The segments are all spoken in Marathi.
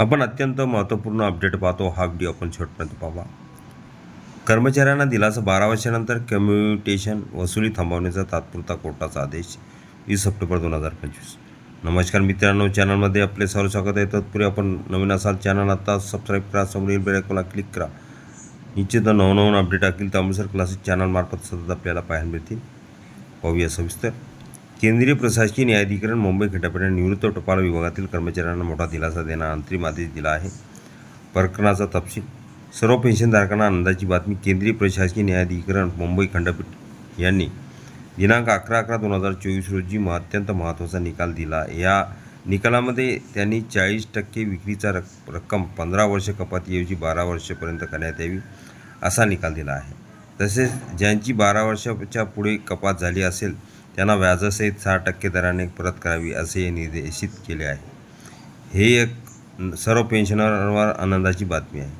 आपण अत्यंत महत्त्वपूर्ण अपडेट पाहतो. हा व्हिडिओ आपण शेवटपर्यंत पाहा कर्मचाऱ्यांना दिलासा बारा वर्षानंतर कम्युनिटेशन वसुली थांबवण्याचा तात्पुरता कोर्टाचा आदेश वीस सप्टेंबर दोन हजार पंचवीस. नमस्कार मित्रांनो चॅनलमध्ये आपले सर्व स्वागत आहे. तत्पूर्वी आपण नवीन असाल चॅनल आता सबस्क्राईब करा समोरील बेलायकोला क्लिक करा. निश्चित नवनवन अपडेट टाकील त्यानुसार क्लासेस चॅनलमार्फत सतत आपल्याला पाहायला मिळतील. पाहूया सविस्तर. केंद्रीय प्रशासकीय न्यायाधिकरण मुंबई खंडपीठाने निवृत्त टपाल विभागातील कर्मचाऱ्यांना मोठा दिलासा देणारा अंतरिम आदेश दिला आहे. प्रकरणाचा तपशील. सर्व पेन्शनधारकांना आनंदाची बातमी केंद्रीय प्रशासकीय न्यायाधिकरण मुंबई खंडपीठ यांनी दिनांक अकरा अकरा दोन हजार चोवीस रोजी अत्यंत महत्त्वाचा निकाल दिला. या निकालामध्ये त्यांनी चाळीस टक्के विक्रीचा रक रक्कम पंधरा वर्ष कपातीऐवजी बारा वर्षापर्यंत करण्यात यावी असा निकाल दिला आहे. तसेच ज्यांची बारा वर्षाच्या पुढे कपात झाली असेल त्यांना व्याजासहित सहा टक्के दराने परत करावी असे निर्देशित केले आहे. हे एक सर्व पेन्शनरवर आनंदाची बातमी आहे.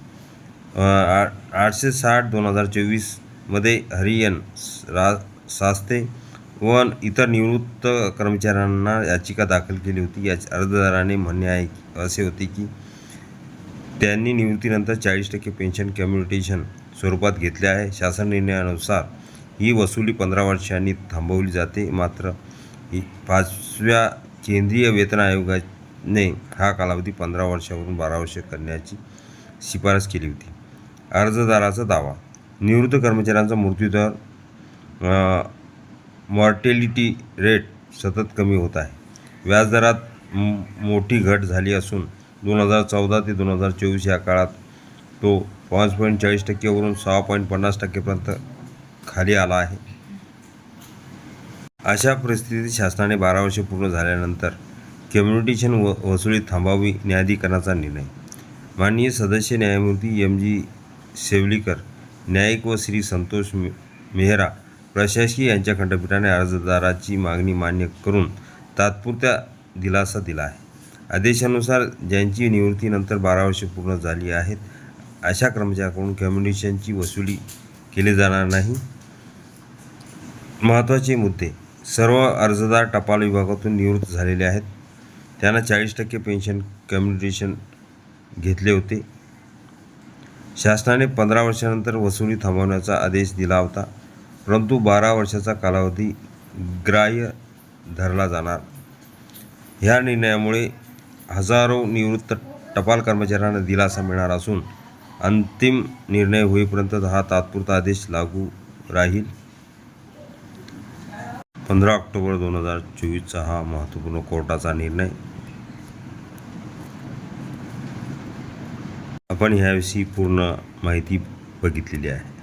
आठ आठशे साठ दोन हजार चोवीसमध्ये हरियन रा सास्ते व इतर निवृत्त कर्मचाऱ्यांना याचिका दाखल केली होती. या अर्जदाराने म्हणणे आहे असे होते की त्यांनी निवृत्तीनंतर चाळीस टक्के पेन्शन कम्युनिटेशन स्वरूपात घेतले आहे. शासन निर्णयानुसार ही वसुली पंधरा वर्षांनी थांबवली जाते. मात्र ही पाचव्या केंद्रीय वेतन आयोगाने हा कालावधी पंधरा वर्षावरून बारा वर्ष करण्याची शिफारस केली होती. अर्जदाराचा दावा. निवृत्त कर्मचाऱ्यांचा मृत्यूदर मॉर्टेलिटी रेट सतत कमी होत आहे. व्याजदरात मोठी घट झाली असून दोन हजार चौदा ते दोन हजार चोवीस या काळात तो पाच पॉईंट चाळीस टक्केवरून सहा पॉईंट पन्नास टक्केपर्यंत खाली आला आहे. अशा परिस्थितीत शासनाने बारा वर्षे पूर्ण झाल्यानंतर कम्युनिटेशन व वसुली थांबावी न्यायाधिकरणाचा निर्णय. माननीय सदस्य न्यायमूर्ती एम जी शेवलीकर न्यायिक व श्री संतोष मेहरा प्रशासकीय यांच्या खंडपीठाने अर्जदाराची मागणी मान्य करून तात्पुरत्या दिलासा दिला आहे. आदेशानुसार ज्यांची निवृत्तीनंतर बारा वर्षे पूर्ण झाली आहेत अशा कर्मचाऱ्याकडून कम्युनिकेशनची वसुली केली जाणार नाही. महत्त्वाचे मुद्दे. सर्व अर्जदार टपाल विभागातून निवृत्त झालेले आहेत. त्यांना चाळीस टक्के पेन्शन कम्युनिटेशन घेतले होते. शासनाने पंधरा वर्षानंतर वसुली थांबवण्याचा आदेश दिला होता. परंतु बारा वर्षाचा कालावधी ग्राह्य धरला जाणार. ह्या निर्णयामुळे हजारो निवृत्त टपाल कर्मचाऱ्यांना दिलासा मिळणार असून अंतिम निर्णय होईपर्यंत हा तात्पुरता आदेश लागू राहील. पंधरा ऑक्टोबर दोन हजार चोवीसचा हा महत्त्वपूर्ण कोर्टाचा निर्णय. आपण ह्याविषयी पूर्ण माहिती बघितलेली आहे.